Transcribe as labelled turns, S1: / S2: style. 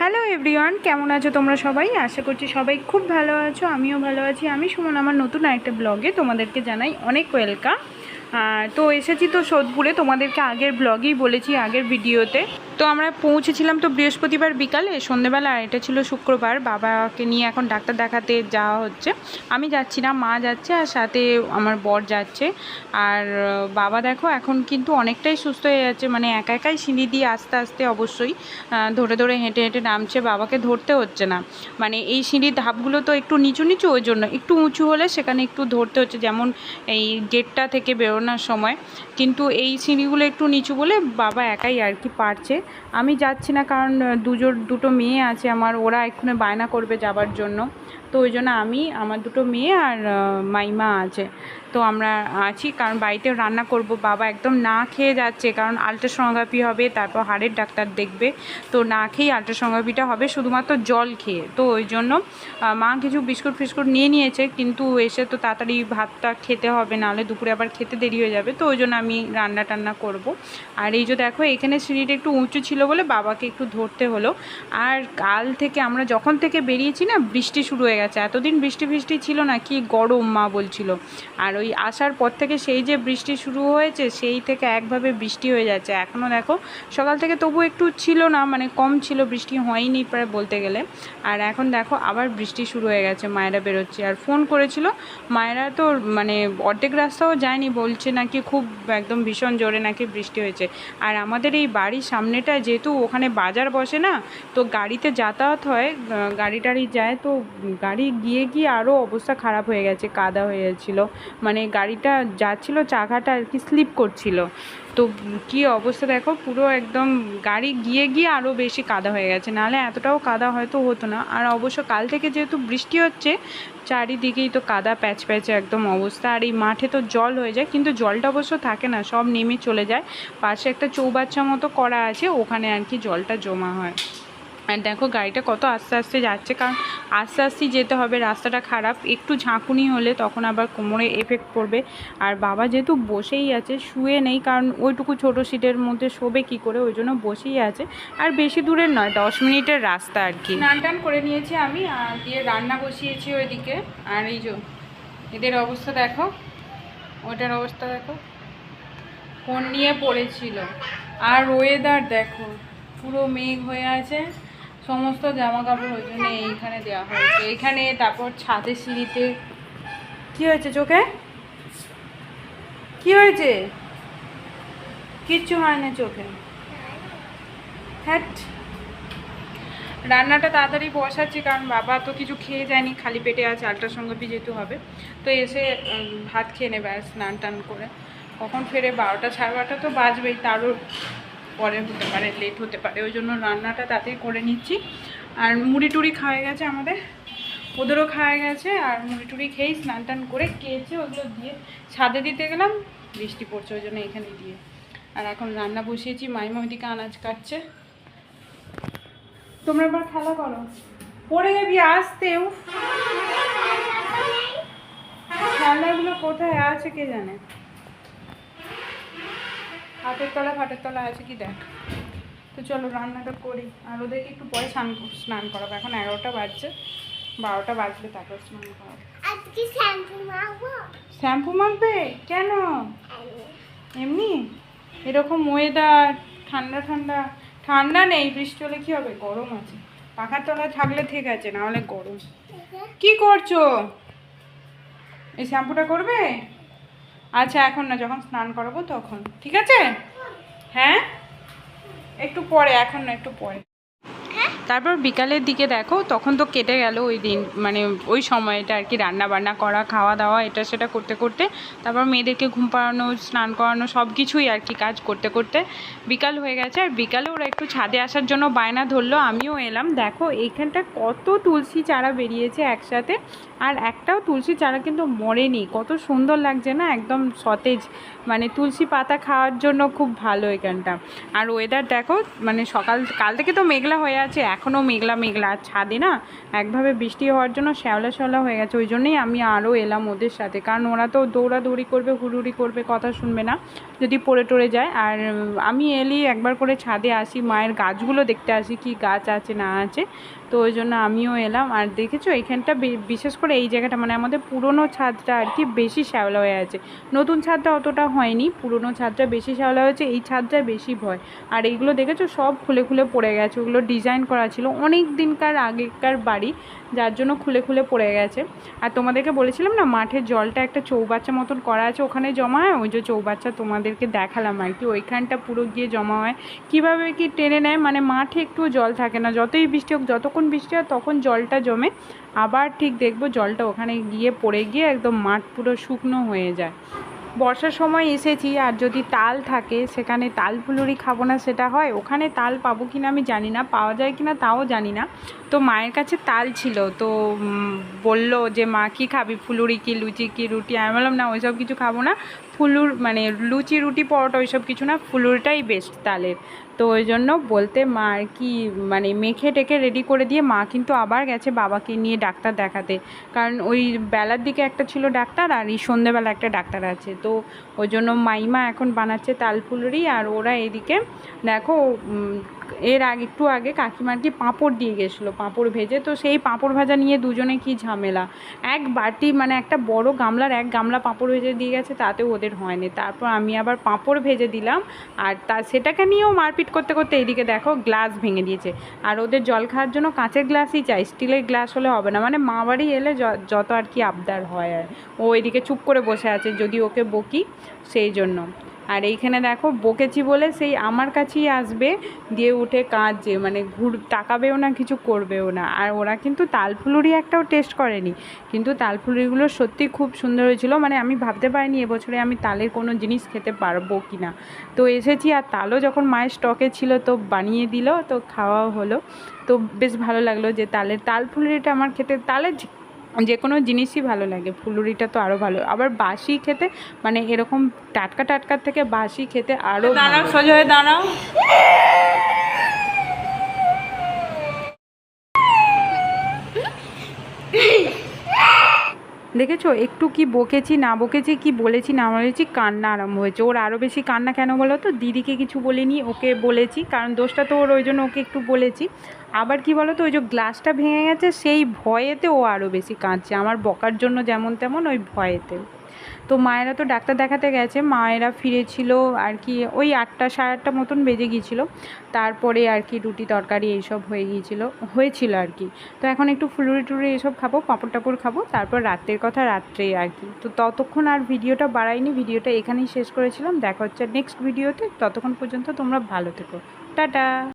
S1: Hello everyone কেমন আছো তোমরা সবাই? আশা করছি সবাই খুব ভালো আছো, আমিও ভালো আছি। আমি সুমন, আমার নতুন একটা ব্লগে তোমাদেরকে জানাই অনেক ওয়েলকাম তো এসেছি তো সোদপুরে। তোমাদেরকে আগের ব্লগেই বলেছি, আগের ভিডিওতে তো আমরা পৌঁছেছিলাম তো বৃহস্পতিবার বিকালে, সন্ধেবেলা আর এটা ছিল শুক্রবার। বাবাকে নিয়ে এখন ডাক্তার দেখাতে যাওয়া হচ্ছে। আমি যাচ্ছি না, মা যাচ্ছে আর সাথে আমার বর যাচ্ছে। আর বাবা দেখো এখন কিন্তু অনেকটাই সুস্থ হয়ে যাচ্ছে। মানে একা একাই সিঁড়ি দিয়ে আস্তে আস্তে অবশ্যই ধরে ধরে হেঁটে হেঁটে নামছে। বাবাকে ধরতে হচ্ছে না। মানে এই সিঁড়ির ধাপগুলো তো একটু নিচু নিচু, ওই জন্য একটু উঁচু হলে সেখানে একটু ধরতে হচ্ছে। যেমন এই গেটটা থেকে বেরোনোর সময়। কিন্তু এই সিঁড়িগুলো একটু নিচু বলে বাবা একাই আর কি পারছে। আমি যাচ্ছি না কারণ দুজোর, দুটো মেয়ে আছে আমার, ওরা এক্ষুনি বায়না করবে যাবার জন্য। তো ওই জন্য আমি, আমার দুটো মেয়ে আর মাইমা আছে। তো আমরা আছি, কারণ বাড়িতে রান্না করব। বাবা একদম না খেয়ে যাচ্ছে, কারণ আলট্রাসোনোগ্রাফি হবে, তারপর হাড়ের ডাক্তার দেখবে। তো না খেয়েই আলট্রাসোনোগ্রাফিটা হবে, শুধুমাত্র জল খেয়ে। তো ওই জন্য মা কিছু বিস্কুট ফিস্কুট নিয়ে নিয়েছে, কিন্তু এসে তো তাড়াতাড়ি ভাতটা খেতে হবে, নাহলে দুপুরে আবার খেতে দেরি হয়ে যাবে। তো ওই জন্য আমি রান্না টান্না করব। আর এই যে দেখো, এখানে সিঁড়িটা একটু উঁচু ছিল বলে বাবাকে একটু ধরতে হলো। আর কাল থেকে আমরা যখন থেকে বেরিয়েছি না, বৃষ্টি শুরু হয়ে গেছে। এতদিন বৃষ্টি ফৃষ্টি ছিল না, কি গরম মা বলছিল। আর ওই আসার পর থেকে সেই যে বৃষ্টি শুরু হয়েছে, সেই থেকে একভাবে বৃষ্টি হয়ে যাচ্ছে। এখনও দেখো, সকাল থেকে তবু একটু ছিল না মানে কম ছিল, বৃষ্টি হয়নি প্রায় বলতে গেলে। আর এখন দেখো, আবার বৃষ্টি শুরু হয়ে গেছে, মায়েরা বেরোচ্ছে। আর ফোন করেছিল, মায়েরা তো মানে অর্ধেক রাস্তাও যায়নি, বলছে নাকি খুব একদম ভীষণ জোরে নাকি বৃষ্টি হয়েছে। আর আমাদের এই বাড়ির সামনেটা যেহেতু ওখানে বাজার বসে না, তো গাড়িতে যাতায়াত হয় গাড়ি টাড়ি যায়, তো গাড়ি গিয়ে গিয়ে আরও অবস্থা খারাপ হয়ে গেছে, কাদা হয়ে যাচ্ছিল মানে গাড়িটা যাচ্ছিল চাকাটা আর কি স্লিপ করছিল। তো কি অবস্থা দেখো, পুরো একদম গাড়ি গিয়ে গিয়ে আরও বেশি কাদা হয়ে গেছে। নাহলে এতটাও কাদা হয়তো হতো না। আর অবশ্য কাল থেকে যেহেতু বৃষ্টি হচ্ছে, চারিদিকেই তো কাদা প্যাচ প্যাচে একদম অবস্থা। আর এই মাঠে তো জল হয়ে যায়, কিন্তু জলটা অবশ্য থাকে না, সব নেমে চলে যায়। পাশে একটা চৌবাচ্চা মতো করা আছে, ওখানে আর কি জলটা জমা হয়। আর দেখো, গাড়িটা কত আস্তে আস্তে যাচ্ছে, কারণ আস্তে আস্তে যেতে হবে, রাস্তাটা খারাপ। একটু ঝাঁকুনি হলে তখন আবার কোমরে এফেক্ট পড়বে। আর বাবা যেহেতু বসেই আছে, শুয়ে নেই, কারণ ওইটুকু ছোটো সিটের মধ্যে শোবে কী করে, ওই জন্য বসেই আছে। আর বেশি দূরের নয়, দশ মিনিটের রাস্তা আর কি। স্নান টান করে নিয়েছি আমি আর দিয়ে রান্না বসিয়েছি ওইদিকে। আর এই যে, এদের অবস্থা দেখো ওটার অবস্থা দেখো। ফোন নিয়ে পড়েছিল। আর ওয়েদার দেখো, পুরো মেঘ হয়ে আছে। সমস্ত জামা কাপড় ওই জন্য এইখানে দেওয়া হয়েছে। এইখানে তারপর ছাদের সিঁড়িতে কি হয়েছে চোখে? কি হয়েছে? কিচ্ছু হয় না চোখে। হ্যাট। রান্নাটা তাড়াতাড়ি বসাচ্ছি কারণ বাবা তো কিছু খেয়ে যায়নি খালি পেটে আছে আলট্রাসোনোগ্রাফি যেহেতু হবে। তো এসে ভাত খেয়ে নেবে আর স্নান টান করে। কখন ফেরে? বারোটা সাড়ে বারোটা তো বাজবেই তারও পরে হতে পারে লেট হতে পারে, ওই জন্য রান্নাটা তাড়াতাড়ি করে নিচ্ছি। আর মুড়ি টুড়ি খাওয়া গেছে আমাদের, ওদেরও খাওয়া গেছে, আর মুড়ি টুড়ি খেয়েই স্নান টান করে খেয়েছে ওগুলো দিয়ে ছাদে দিতে গেলাম, বৃষ্টি পড়ছে ওই জন্য এখানে দিয়ে। আর এখন রান্না বসিয়েছি, মাইমা ওইদিকে আনাজ কাটছে। তোমরা এবার খেলা করো। পড়ে যাবি আসতে, উফ। খেলাগুলো কোথায় আছে কে জানে? হাতের তলা ফাটের তলা আছে কি দেখ। তো চলো রান্নাটা করি। আর ওদেরকে একটু পরে স্নান স্নান করাবো। এখন এগারোটা বাজছে। বারোটা বাজলে তারপর স্নান করাবো।
S2: শ্যাম্পু মাখবে।
S1: কেন? এমনি? এরকম ওয়েদার ঠান্ডা ঠান্ডা। ঠান্ডা নেই বৃষ্টি হলে কী হবে? গরম আছে। পাখার তলায় থাকলে ঠিক আছে না হলে গরম। কি করছ? এই শ্যাম্পুটা করবে? আচ্ছা এখন না, যখন স্নান করাবো তখন। ঠিক আছে? হ্যাঁ? একটু পরে, এখন না, একটু পরে। তারপর বিকালের দিকে দেখো, তখন তো কেটে গেল ওই দিন মানে ওই সময়টা আর কি রান্না বান্না করা খাওয়া দাওয়া এটা সেটা করতে করতে, তারপর মেয়েদেরকে ঘুম পাড়ানো, স্নান করানো সব কিছুই আর কি কাজ করতে করতে বিকাল হয়ে গেছে। আর বিকালে ওরা একটু ছাদে আসার জন্য বায়না ধরলো, আমিও এলাম। দেখো, এইখানটা কত তুলসী চারা বেরিয়েছে একসাথে, আর একটাও তুলসী চারা কিন্তু মরেনি। কত সুন্দর লাগছে না, একদম সতেজ মানে তুলসী পাতা খাওয়ার জন্য খুব ভালো এখানটা। আর ওয়েদার দেখো মানে সকাল, কাল থেকে তো মেঘলা হয়ে আছে এখনও মেঘলা মেঘলা ছাদে না একভাবে বৃষ্টি হওয়ার জন্য শ্যাওলা শ্যাওলা হয়ে গেছে, ওই জন্যই আমি আরও এলাম ওদের সাথে। কারণ ওরা তো দৌড়াদৌড়ি করবে, হুড়ুড়ি করবে, কথা শুনবে না, যদি পড়ে টরে যায়। আর আমি এলি একবার করে ছাদে আসি, মায়ের গাছগুলো দেখতে আসি, কি গাছ আছে না আছে। তো ওই জন্য আমিও এলাম। আর দেখেছ, এইখানটা বিশেষ করে এই জায়গাটা মানে আমাদের পুরনো ছাদটা আর কি বেশি শ্যাওলা হয়ে আছে। নতুন ছাদটা অতটা হয়নি, পুরনো ছাদটা বেশি শ্যাওলা হয়েছে, এই ছাদটা বেশি ভয়। আর এইগুলো দেখেছ, সব খুলে খুলে পড়ে গেছে, ওগুলো ডিজাইন করা ছিল অনেক দিনকার আগেকার বাড়ি, যার জন্য খুলে খুলে পড়ে গেছে। আর তোমাদেরকে বলেছিলাম না, মাঠের জলটা একটা চৌবাচ্চা মতন করা আছে, ওখানে জমা হয়? ওই যে চৌবাচ্চা তোমাদেরকে দেখালাম আর কি, ওইখানটা পুরো গিয়ে জমা হয়। কীভাবে কি টেনে নেয়? মানে মাঠে একটু জল থাকে না, যতই বৃষ্টি হোক, যতক্ষণ বৃষ্টি হয়, তখন জলটা জমে। আবার ঠিক দেখব জলটা ওখানে গিয়ে পড়ে গিয়ে একদম মাঠ পুরো শুকনো হয়ে যায়। বর্ষার সময় এসেছি আর যদি তাল থাকে, সেখানে তাল ফুলুরি খাব না, সেটা হয়। ওখানে তাল পাবো কি আমি জানি না, পাওয়া যায় কি না তাও জানি না। তো মায়ের কাছে তাল ছিল, তো বলল যে, মা, কি খাবি? ফুলুরি কি, লুচি কি, রুটি? আমি বললাম, না, ওইসব কিছু খাব না। ফুলুর মানে লুচি, রুটি, পরোটা ওইসব কিছু না, ফুলুরটাই বেস্ট তালের। তো ওই জন্য বলতে মা আর কি মানে মেখে টেকে রেডি করে দিয়ে মা কিন্তু আবার গেছে বাবাকে নিয়ে ডাক্তার দেখাতে। কারণ ওই বেলার দিকে একটা ছিল ডাক্তার আর এই সন্ধেবেলা একটা ডাক্তার আছে। তো ওই জন্য মাইমা এখন বানাচ্ছে তালফুলরি আর ওরা এদিকে দেখো এর আগে, একটু আগে কাকিমার কি পাঁপড় দিয়ে গেছিল, পাঁপড় ভেজে। তো সেই পাঁপড় ভাজা নিয়ে দুজনে কি ঝামেলা? এক বাটি মানে একটা বড় গামলার এক গামলা পাঁপড় ভেজে দিয়ে গেছে, তাতেও ওদের হয়নি। তারপর আমি আবার পাঁপড় ভেজে দিলাম, আর তা, সেটাকে নিয়েও মারপিট করতে করতে এইদিকে দেখো গ্লাস ভেঙে দিয়েছে। আর ওদের জল খাওয়ার জন্য কাঁচের গ্লাসই চাই, স্টিলের গ্লাস হলে হবে না। মানে মা বাড়ি এলে যত আর কি আবদার হয় আর। ও এদিকে চুপ করে বসে আছে, যদি ওকে বকি, সেই জন্য। আর এইখানে দেখো বকেছি বলে সেই আমার কাছেই আসবে, দিয়ে উঠে কাঁদছে মানে ঘুর, তাকাবেও না, কিছু করবেও না। আর ওরা কিন্তু তালফুলুরি একটাও টেস্ট করেনি। কিন্তু তালফুলুরিগুলো সত্যি খুব সুন্দর হয়েছিল। মানে আমি ভাবতে পারিনি এবছরে আমি তালের কোনো জিনিস খেতে পারব কি না তো এসেছি, আর তালও যখন মায়ের স্টকে ছিল তো বানিয়ে দিল, তো খাওয়াও হলো। তো বেশ ভালো লাগল যে তালের, তালফুলুরিটা আমার খেতে, তালের যে কোনো জিনিসই ভালো লাগে ফুলুরিটা তো আরও ভালো। আবার বাসি খেতে মানে এরকম টাটকা টাটকার থেকে বাসি খেতে আরও দাঁড়াও সোজা হয়ে দাঁড়াও। দেখেছ? একটু কি বকেছি, না বকেছি, কি বলেছি, না বলেছি, কান্না আরম্ভ হয়েছে। ওর আরও বেশি কান্না কেন বলো তো? দিদিকে কিছু বলিনি, ওকে বলেছি, কারণ দোষটা তো ওর, ওই জন্য ওকে একটু বলেছি। আবার কি বলো তো, ওই যে গ্লাসটা ভেঙে গেছে, সেই ভয়েতে ও আরও বেশি কাঁদছে। আমার বকার জন্য যেমন তেমন, ওই ভয়েতে। তো মায়েরা তো ডাক্তার দেখাতে গেছে, মায়েরা ফিরেছিল আর কি, ওই আটটা সাড়ে আটটা মতন বেজে গিয়েছিল। তারপরে আর কি রুটি, তরকারি এইসব হয়ে গিয়েছিল, হয়েছিল আর কি। তো এখন একটু ফুলুরি টুরি এসব খাব, পাঁপড় টাপড় খাব, তারপর রাত্রের কথা রাত্রে আর কি। তো ততক্ষণ আর ভিডিওটা বাড়াইনি, ভিডিওটা এখানেই শেষ করেছিলাম, দেখা হচ্ছে নেক্সট ভিডিওতে ততক্ষণ পর্যন্ত তোমরা ভালো থেকো। টাটা!